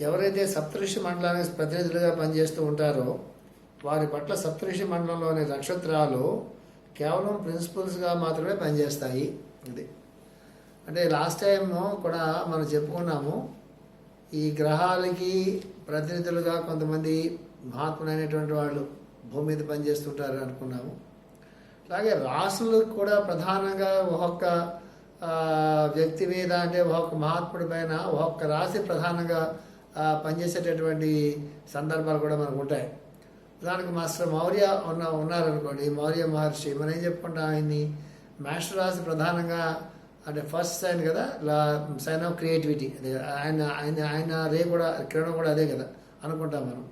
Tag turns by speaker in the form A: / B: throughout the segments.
A: ఎవరైతే సప్తఋషి మండలానికి ప్రతినిధులుగా పనిచేస్తూ ఉంటారో వారి పట్ల సప్తఋషి మండలంలోని నక్షత్రాలు కేవలం ప్రిన్సిపల్స్గా మాత్రమే పనిచేస్తాయి. ఇది. అంటే లాస్ట్ టైం కూడా మనం చెప్పుకున్నాము. ఈ గ్రహాలకి ప్రతినిధులుగా కొంతమంది మహాత్ములైనటువంటి వాళ్ళు భూమి మీద పనిచేస్తుంటారు అనుకున్నాము. అలాగే రాసులకు కూడా ప్రధానంగా ఒక్కొక్క వ్యక్తి మీద అంటే ఒక్కొక్క మహాత్ముడి పైన ఒక్కొక్క రాశి ప్రధానంగా పనిచేసేటటువంటి సందర్భాలు కూడా మనకు ఉంటాయి. దానికి మాస్టర్ మౌర్య ఉన్న ఉన్నారనుకోండి మౌర్య మహర్షి మనం ఏం చెప్పుకుంటాం ఆయన్ని? మాస్టర్ రాశి ప్రధానంగా అంటే ఫస్ట్ సైన్ కదా సైన్ ఆఫ్ క్రియేటివిటీ. అదే ఆయన ఆయన ఆయన రే కూడా కిరణం కూడా అదే కదా అనుకుంటాం మనం.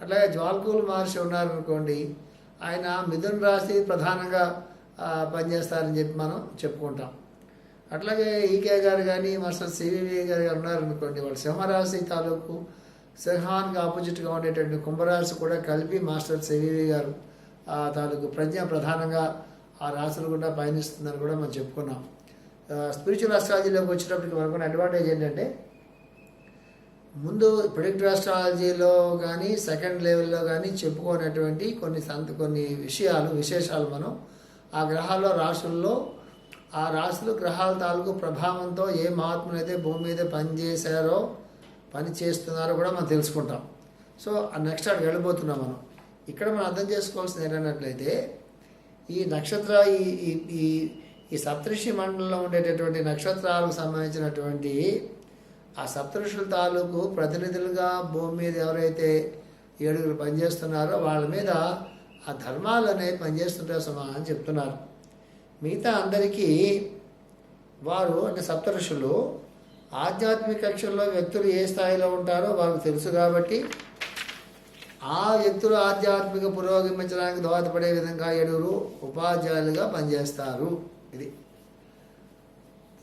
A: అట్లాగే జ్వాల్కూల్ మహర్షి ఉన్నారనుకోండి ఆయన మిథున్ రాశి ప్రధానంగా పనిచేస్తారని చెప్పి మనం చెప్పుకుంటాం. అట్లాగే ఈకే గారు కానీ మాస్టర్ సివివి గారు గారు ఉన్నారనుకోండి వాళ్ళు సింహరాశి తాలూకు సింహానికి ఆపోజిట్గా ఉండేటువంటి కుంభరాశి కూడా కలిపి మాస్టర్ సివివి గారు ఆ తాలూకు ప్రజ్ఞ ప్రధానంగా ఆ రాశులు కూడా పయనిస్తుందని కూడా మనం చెప్పుకున్నాం. స్పిరిచువల్ అస్ట్రాలజీలోకి వచ్చేటప్పటికి మనకున్న అడ్వాంటేజ్ ఏంటంటే ముందు ప్రిడిక్టివ్ ఆస్ట్రాలజీలో కానీ సెకండ్ లెవెల్లో కానీ చెప్పుకోనటువంటి కొన్ని సంత కొన్ని విషయాలు విశేషాలు మనం ఆ గ్రహాల్లో రాశుల్లో ఆ రాశులు గ్రహాల తాలూకు ప్రభావంతో ఏ మహాత్ములు అయితే భూమి మీద పనిచేశారో పని చేస్తున్నారో కూడా మనం తెలుసుకుంటాం. సో ఆ నెక్స్ట్ అక్కడ వెళ్ళిపోతున్నాం మనం. ఇక్కడ మనం అర్థం చేసుకోవాల్సింది ఏంటన్నట్లయితే ఈ నక్షత్ర ఈ ఈ ఈ సప్తృషి మండలంలో ఉండేటటువంటి నక్షత్రాలకు సంబంధించినటువంటి ఆ సప్తృషుల తాలూకు ప్రతినిధులుగా భూమి మీద ఎవరైతే ఏడుగురు పనిచేస్తున్నారో వాళ్ళ మీద ఆ ధర్మాలు అనేవి పనిచేస్తుంటారు సమా అని చెప్తున్నారు. మిగతా అందరికీ వారు అంటే సప్తఋషులు ఆధ్యాత్మిక కక్షల్లో వ్యక్తులు ఏ స్థాయిలో ఉంటారో వారికి తెలుసు కాబట్టి ఆ వ్యక్తులు ఆధ్యాత్మిక పురోగమించడానికి దోహదపడే విధంగా ఏడుగురు ఉపాధ్యాయులుగా పనిచేస్తారు. ఇది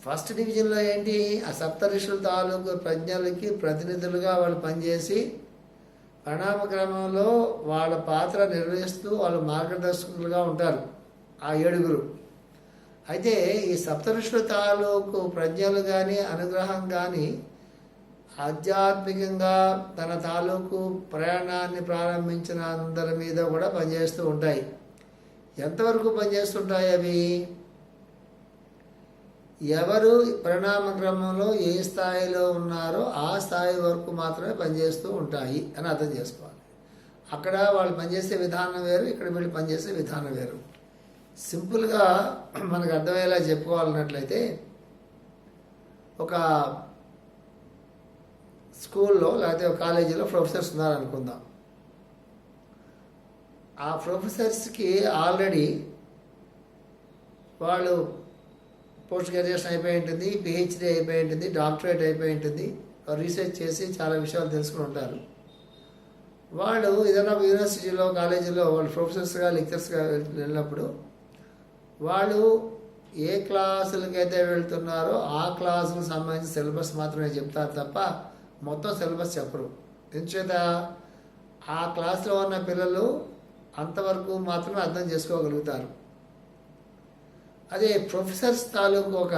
A: ఫస్ట్ డివిజన్లో ఏంటి? ఆ సప్తఋషుల తాలూకు ప్రజ్ఞలకి ప్రతినిధులుగా వాళ్ళు పనిచేసి పరిణామ క్రమంలో వాళ్ళ పాత్ర నిర్వహిస్తూ వాళ్ళు మార్గదర్శకులుగా ఉంటారు. ఆ ఏడుగురు. అయితే ఈ సప్త తాలూకు ప్రజ్ఞలు కానీ అనుగ్రహం కానీ ఆధ్యాత్మికంగా తన తాలూకు ప్రయాణాన్ని ప్రారంభించిన అందరి మీద కూడా పనిచేస్తూ ఉంటాయి. ఎంతవరకు పనిచేస్తుంటాయి అవి? ఎవరు పరిణామ క్రమంలో ఏ స్థాయిలో ఉన్నారో ఆ స్థాయి వరకు మాత్రమే పనిచేస్తూ ఉంటాయి అని అర్థం చేసుకోవాలి. అక్కడ వాళ్ళు పనిచేసే విధానం వేరు ఇక్కడ వీళ్ళు పనిచేసే విధానం వేరు. సింపుల్గా మనకు అర్థమయ్యేలా చెప్పుకోవాలన్నట్లయితే ఒక స్కూల్లో లేకపోతే ఒక కాలేజీలో ప్రొఫెసర్స్ ఉన్నారనుకుందాం. ఆ ప్రొఫెసర్స్కి ఆల్రెడీ వాళ్ళు పోస్ట్ గ్రాడ్యుయేషన్ అయిపోయి ఉంటుంది పిహెచ్డి అయిపోయి ఉంటుంది డాక్టరేట్ అయిపోయి ఉంటుంది రీసెర్చ్ చేసి చాలా విషయాలు తెలుసుకుని ఉంటారు. వాళ్ళు ఏదైనా ఒక యూనివర్సిటీలో కాలేజీలో వాళ్ళు ప్రొఫెసర్స్గా లెక్చర్స్గా వెళ్ళినప్పుడు వాళ్ళు ఏ క్లాసులకైతే వెళ్తున్నారో ఆ క్లాసులకు సంబంధించిన సిలబస్ మాత్రమే చెప్తారు తప్ప మొత్తం సిలబస్ చెప్పరు. ఎందుచేత ఆ క్లాస్లో ఉన్న పిల్లలు అంతవరకు మాత్రమే అర్థం చేసుకోగలుగుతారు. అదే ప్రొఫెసర్స్ తాలూకు ఒక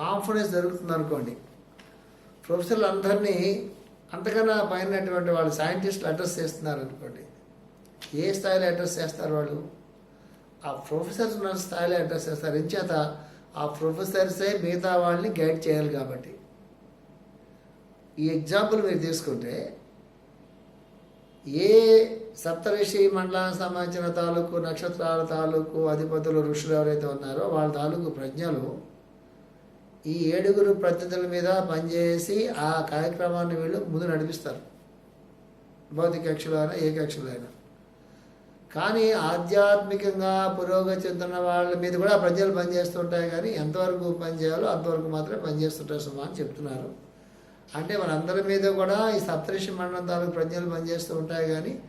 A: కాన్ఫిడెన్స్ జరుగుతుంది అనుకోండి ప్రొఫెసర్లు అందరినీ అంతకన్నా పైనటువంటి వాళ్ళు సైంటిస్టులు అడ్రస్ చేస్తున్నారు అనుకోండి ఏ స్థాయిలో అడ్రస్ చేస్తారు వాళ్ళు? ఆ ప్రొఫెసర్స్ ఉన్న స్థాయిలో అడ్రస్ చేస్తారు ఎంచేత ఆ ప్రొఫెసర్సే మిగతా వాళ్ళని గైడ్ చేయాలి కాబట్టి. ఈ ఎగ్జాంపుల్ మీరు తీసుకుంటే ఏ సప్తరిషి మండలానికి సంబంధించిన తాలూకు నక్షత్రాల తాలూకు అధిపతులు ఋషులు ఎవరైతే ఉన్నారో వాళ్ళ తాలూకు ప్రజ్ఞలు ఈ ఏడుగురు ప్రతినిధుల మీద పనిచేసి ఆ కార్యక్రమాన్ని వీళ్ళు ముందు నడిపిస్తారు. భౌతిక కక్షలో అయినా ఏ కక్షలో అయినా. కానీ ఆధ్యాత్మికంగా పురోగతి చెందుతున్న వాళ్ళ మీద కూడా ప్రజలు పనిచేస్తుంటాయి కానీ ఎంతవరకు పనిచేయాలో అంతవరకు మాత్రమే పనిచేస్తుంటారు సుమా అని చెప్తున్నారు. అంటే మనందరి మీద కూడా ఈ సప్తరిషి మండలం తాలూకు ప్రజలు పనిచేస్తూ ఉంటాయి కానీ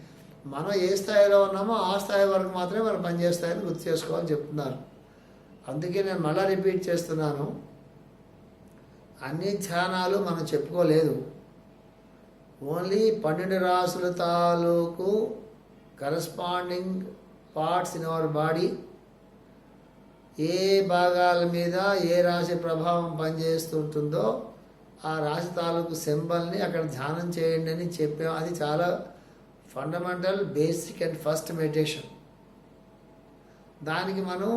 A: మనం ఏ స్థాయిలో ఉన్నామో ఆ స్థాయి వరకు మాత్రమే మనం పనిచేస్తాయని గుర్తు చేసుకోవాలని చెప్తున్నారు. అందుకే నేను మళ్ళీ రిపీట్ చేస్తున్నాను. అన్ని ధ్యానాలు మనం చెప్పుకోలేదు. ఓన్లీ పన్నెండు రాసుల తాలూకు corresponding parts in our body ఏ భాగాల మీద ఏ రాశి ప్రభావం పనిచేస్తుంటుందో ఆ రాశి తాలూకు సింబల్ని అక్కడ ధ్యానం చేయండి అని చెప్పాం. అది చాలా fundamental basic and first meditation దానికి మనం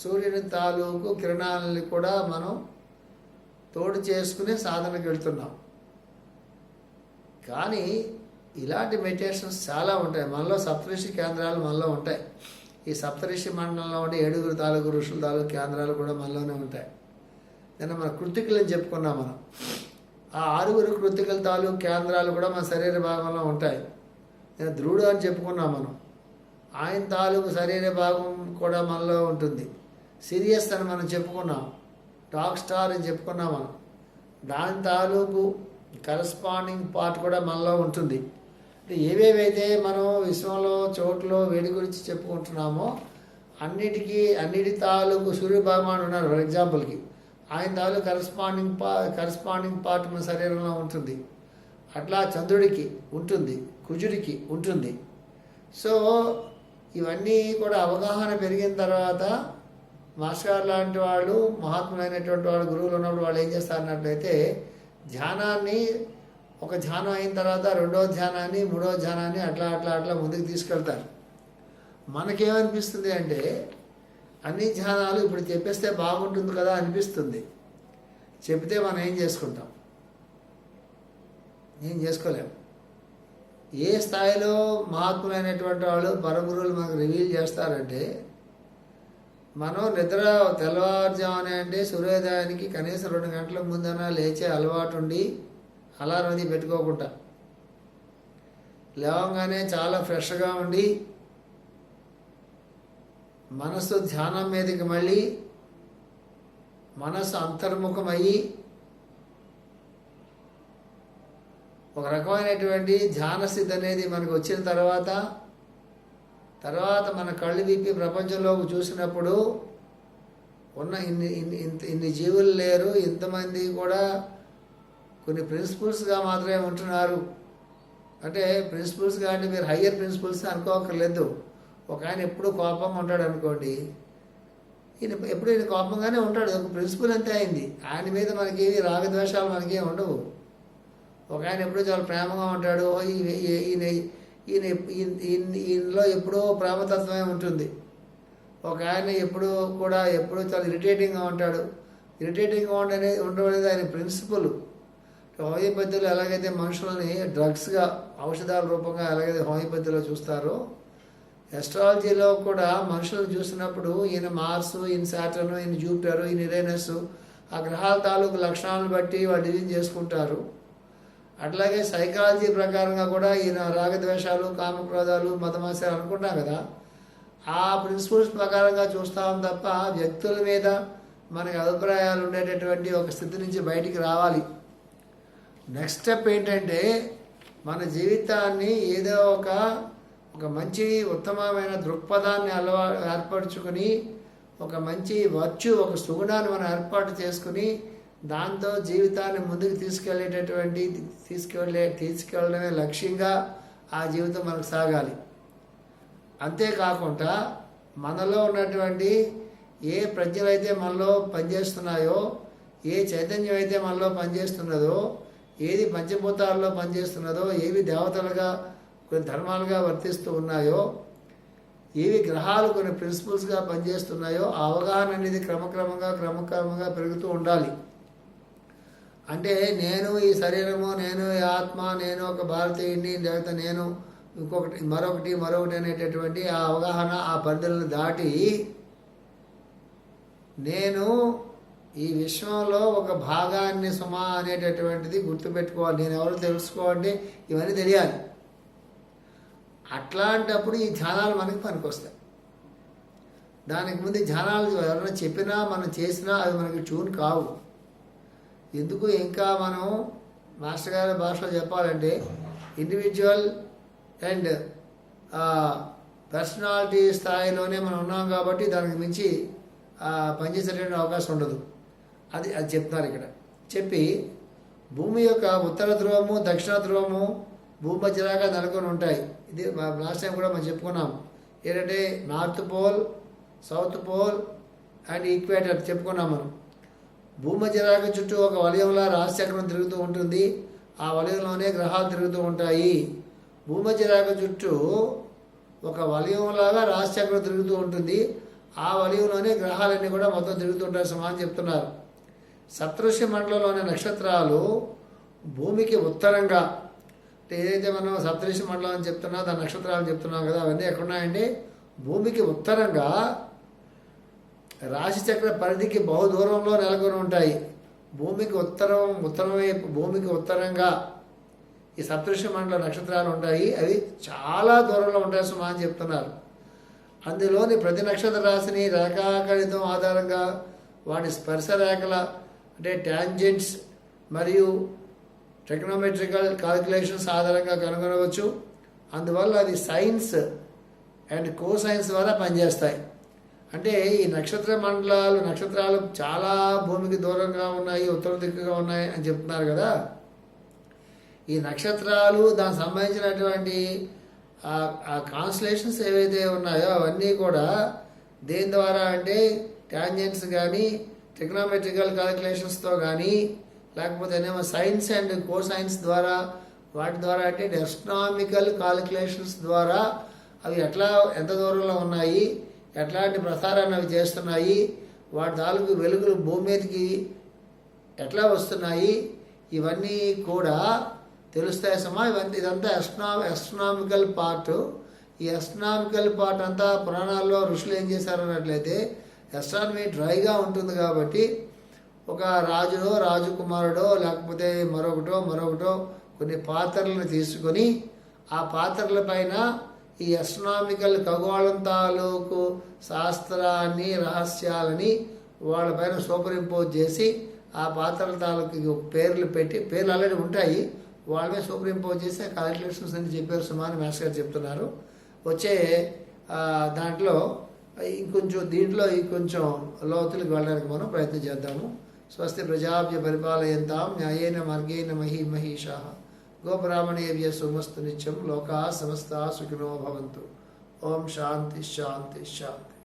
A: సూర్యుని తాలూకు కిరణాలని కూడా మనం తోడు చేసుకునే సాధనకు వెళ్తున్నాం. కానీ ఇలాంటి మెడిటేషన్స్ చాలా ఉంటాయి. మనలో సప్తఋషి కేంద్రాలు మనలో ఉంటాయి. ఈ సప్తఋషి మండలంలో ఉండే ఏడుగురు తాలూకు ఋషుల తాలూకు కేంద్రాలు కూడా మనలోనే ఉంటాయి. నిన్న మన కృతికలు చెప్పుకున్నాం మనం. ఆ ఆరుగురు కృతికల తాలూకు కేంద్రాలు కూడా మన శరీర భాగంలో ఉంటాయి. నేను ధ్రువుడు అని చెప్పుకున్నాం మనం. ఆయన తాలూకు శరీర భాగం కూడా మనలో ఉంటుంది. సీరియస్ అని మనం చెప్పుకున్నాం. టాక్ స్టార్ అని చెప్పుకున్నాం మనం. దాని తాలూకు కరస్పాండింగ్ పార్ట్ కూడా మనలో ఉంటుంది. అంటే ఏవేవైతే మనం విశ్వంలో చోట్ల వేడి గురించి చెప్పుకుంటున్నామో అన్నిటికీ అన్నిటి తాలూకు సూర్య ఉన్నారు. ఫర్ ఎగ్జాంపుల్కి ఆయన తాలూకు కరస్పాండింగ్ పా కరస్పాండింగ్ పార్ట్ మన శరీరంలో ఉంటుంది. అట్లా చంద్రుడికి ఉంటుంది కుజుడికి ఉంటుంది. సో ఇవన్నీ కూడా అవగాహన పెరిగిన తర్వాత మాస్టర్ లాంటి వాళ్ళు మహాత్ములైనటువంటి వాళ్ళు గురువులు ఉన్నప్పుడు వాళ్ళు ఏం చేస్తారన్నట్లయితే ధ్యానాన్ని ఒక ధ్యానం అయిన తర్వాత రెండో ధ్యానాన్ని మూడో ధ్యానాన్ని అట్లా అట్లా అట్లా ముందుకు తీసుకెళ్తారు. మనకేమనిపిస్తుంది అంటే అన్ని ధ్యానాలు ఇప్పుడు చెప్పేస్తే బాగుంటుంది కదా అనిపిస్తుంది. చెప్తే మనం ఏం చేసుకుంటాం? ఏం చేసుకోలేము ఏ స్థాయిలో మహాత్ములైనటువంటి వాళ్ళు పరగురువులు మనకు రివీల్ చేస్తారంటే మనం నిద్ర తెల్లవారుజామునే అంటే సూర్యోదయానికి కనీసం రెండు గంటల ముందన లేచే అలవాటు ఉండి అలారం అది పెట్టుకోకుండా. లేవగానే చాలా ఫ్రెష్గా ఉండి మనసు ధ్యానం మీదకి మళ్ళీ మనసు అంతర్ముఖమయ్యి ఒక రకమైనటువంటి ధ్యాన స్థితి అనేది మనకు వచ్చిన తర్వాత తర్వాత మన కళ్ళు విప్పి ప్రపంచంలోకి చూసినప్పుడు ఉన్న ఇన్ని ఇన్ని ఇంత ఇన్ని జీవులు లేరు. ఇంతమంది కూడా కొన్ని ప్రిన్సిపల్స్గా మాత్రమే ఉంటున్నారు. అంటే ప్రిన్సిపల్స్గా అంటే మీరు హయ్యర్ ప్రిన్సిపల్స్ అనుకోకర్లేదు. ఒక ఆయన ఎప్పుడు కోపంగా ఉంటాడు అనుకోండి. ఈయన ఎప్పుడు ఈయన కోపంగానే ఉంటాడు. ఒక ప్రిన్సిపల్ అంతే అయింది. ఆయన మీద మనకి ఏవి రాగద్వేషాలు మనకేం ఉండవు. ఒక ఆయన ఎప్పుడూ చాలా ప్రేమగా ఉంటాడు. ఈయన ఈయన ఈయన- ఈయన- ఈయనలో ఎప్పుడో ప్రేమతత్వమే ఉంటుంది. ఒక ఆయన ఎప్పుడూ కూడా ఎప్పుడూ చాలా ఇరిటేటింగ్గా ఉంటాడు. ఇరిటేటింగ్గా ఉండనే ఉండడం అనేది ఆయన ప్రిన్సిపల్. హోమియోపతిలో ఎలాగైతే మనుషులని డ్రగ్స్గా ఔషధాల రూపంగా ఎలాగైతే హోమియోపతిలో చూస్తారో ఎస్ట్రాలజీలో కూడా మనుషులను చూసినప్పుడు ఈయన మార్స్ ఈయన శాటర్న్ ఈయన జూపిటర్ ఈయన ఇరేనస్ ఆ గ్రహాల తాలూకు లక్షణాలను బట్టి వాళ్ళు డివిజన్ చేసుకుంటారు. అట్లాగే సైకాలజీ ప్రకారంగా కూడా ఈయన రాగద్వేషాలు కామక్రోధాలు మతమాసాలు అనుకుంటాం కదా ఆ ప్రిన్సిపల్స్ ప్రకారంగా చూస్తాం తప్ప వ్యక్తుల మీద మనకి అభిప్రాయాలు ఉండేటటువంటి ఒక స్థితి నుంచి బయటికి రావాలి. నెక్స్ట్ స్టెప్ ఏంటంటే మన జీవితాన్ని ఏదో ఒక ఒక మంచి ఉత్తమమైన దృక్పథాన్ని అలవా ఏర్పరచుకొని ఒక మంచి వర్చు ఒక సుగుణాన్ని మనం ఏర్పాటు చేసుకుని దాంతో జీవితాన్ని ముందుకు తీసుకెళ్ళేటటువంటి తీసుకెళ్ళే తీసుకెళ్ళడమే లక్ష్యంగా ఆ జీవితం మనకు సాగాలి. అంతేకాకుండా మనలో ఉన్నటువంటి ఏ ప్రజ్ఞలైతే మనలో పనిచేస్తున్నాయో ఏ చైతన్యం అయితే మనలో పనిచేస్తున్నదో ఏది పంచభూతాల్లో పనిచేస్తున్నదో ఏవి దేవతలుగా కొన్ని ధర్మాలుగా వర్తిస్తూ ఉన్నాయో ఏవి గ్రహాలు కొన్ని ప్రిన్సిపల్స్గా పనిచేస్తున్నాయో ఆ అవగాహన అనేది క్రమక్రమంగా క్రమక్రమంగా పెరుగుతూ ఉండాలి. అంటే నేను ఈ శరీరము నేను ఈ ఆత్మ నేను ఒక భారతీయుడిని లేకపోతే నేను ఇంకొకటి మరొకటి మరొకటి అనేటటువంటి ఆ అవగాహన ఆ పరిధులను దాటి నేను ఈ విశ్వంలో ఒక భాగాన్ని సుమా అనేటటువంటిది గుర్తుపెట్టుకోవాలి. నేను ఎవరు తెలుసుకోవాలంటే ఇవన్నీ తెలియాలి. అట్లాంటప్పుడు ఈ ధ్యానాలు మనకి పనికొస్తాయి. దానికి ముందు ధ్యానాలు ఎవరైనా చెప్పినా మనం చేసినా అవి మనకి ట్యూన్ కావు. ఎందుకు ఇంకా మనం మాస్టర్ గారి భాషలో చెప్పాలంటే ఇండివిజువల్ అండ్ పర్సనాలిటీ స్థాయిలోనే మనం ఉన్నాం కాబట్టి దానికి మించి పనిచేసేటువంటి అవకాశం ఉండదు. అది అది చెప్తున్నారు ఇక్కడ. చెప్పి భూమి యొక్క ఉత్తర ధ్రువము దక్షిణ ధ్రువము భూమి మధ్యలాగా నెలకొని ఉంటాయి. ఇది లాస్ట్ టైం కూడా మనం చెప్పుకున్నాం. ఏంటంటే north pole south pole and equator చెప్పుకున్నాం మనం. భూమధ్యరేఖ చుట్టూ ఒక వలయంలా రాశిచక్రం తిరుగుతూ ఉంటుంది. ఆ వలయంలోనే గ్రహాలు తిరుగుతూ ఉంటాయి. భూమధ్యరేఖ చుట్టూ ఒక వలయంలాగా రాశిచక్రం తిరుగుతూ ఉంటుంది. ఆ వలయంలోనే గ్రహాలన్నీ కూడా మొత్తం తిరుగుతుంటారు సమానం చెప్తున్నారు. సప్తృషి మండలంలోని నక్షత్రాలు భూమికి ఉత్తరంగా. ఏదైతే మనం సప్తృషి మండలం అని చెప్తున్నా దాని నక్షత్రాలు చెప్తున్నాం కదా అవన్నీ ఎక్కడున్నాయండి? భూమికి ఉత్తరంగా రాశిచక్ర పరిధికి బహు దూరంలో నెలకొని ఉంటాయి. భూమికి ఉత్తరం ఉత్తరం భూమికి ఉత్తరంగా ఈ సప్తృషి మండల నక్షత్రాలు ఉంటాయి. అవి చాలా దూరంలో ఉంటాయి సుమా అని చెప్తున్నారు. అందులోని ప్రతి నక్షత్ర రాశిని రేఖాగణితం ఆధారంగా వాటి స్పర్శ రేఖల అంటే ట్యాంజెంట్స్ మరియు టెక్నోమెట్రికల్ కాలిక్యులేషన్స్ ఆధారంగా కనుగొనవచ్చు. అందువల్ల అది సైన్స్ అండ్ కో సైన్స్ ద్వారా పనిచేస్తాయి. అంటే ఈ నక్షత్ర మండలాలు నక్షత్రాలు చాలా భూమికి దూరంగా ఉన్నాయి ఉత్తర దిక్కుగా ఉన్నాయి అని చెప్తున్నారు కదా. ఈ నక్షత్రాలు దానికి సంబంధించినటువంటి ఆ కాన్స్టలేషన్స్ ఏవైతే ఉన్నాయో అవన్నీ కూడా దేని ద్వారా అంటే ట్యాంజెంట్స్ కానీ టెక్నామెట్రికల్ క్యాలిక్యులేషన్స్తో కానీ లేకపోతే ఏమో సైన్స్ అండ్ కో సైన్స్ ద్వారా వాటి ద్వారా అంటే ఎస్ట్రామికల్ కాలిక్యులేషన్స్ ద్వారా అవి ఎట్లా ఎంత దూరంలో ఉన్నాయి ఎట్లాంటి ప్రసారాన్ని అవి చేస్తున్నాయి వాటి తాలూకు వెలుగులు భూమి మీదకి ఎట్లా వస్తున్నాయి ఇవన్నీ కూడా తెలుస్తాయి సమా? ఇవన్నీ ఇదంతా ఎస్ట్రా ఎస్ట్రానామికల్ పార్ట్ ఈ ఎస్ట్రానామికల్ పార్ట్ అంతా పురాణాల్లో ఋషులు ఏం చేశారన్నట్లయితే ఎస్ట్రానమీ డ్రైగా ఉంటుంది కాబట్టి ఒక రాజుడో రాజకుమారుడో లేకపోతే మరొకటో మరొకటో కొన్ని పాత్రలను తీసుకొని ఆ పాత్రల పైన ఈ ఎస్ట్రానామికల్ ఖగోళం తాలూకు శాస్త్రాన్ని రహస్యాలని వాళ్ళపైన సూపర్ ఇంపోజ్ చేసి ఆ పాత్రల తాలూకు పేర్లు పెట్టి పేర్లు ఆల్రెడీ ఉంటాయి. వాళ్ళమే సూపర్ ఇంపోజ్ చేసి ఆ కాలిక్యులేషన్స్ అని చెప్పారు సుమారు మాస్టర్ గారు చెప్తున్నారు. వచ్చే దాంట్లో ఇంకొంచెం దీంట్లో ఇంకొంచెం లోతులకు వెళ్ళడానికి మనం ప్రయత్నం చేద్దాము. స్వస్తి ప్రజాభ్య పరిపాలయంతాం న్యాయేన మార్గేణ మహీ మహిషా. గోబ్రాహ్మణేభ్య సుమస్తు నిత్యం లోకా సమస్త సుఖినో భవంతు. ఓం శాంతి శాంతి శాంతి.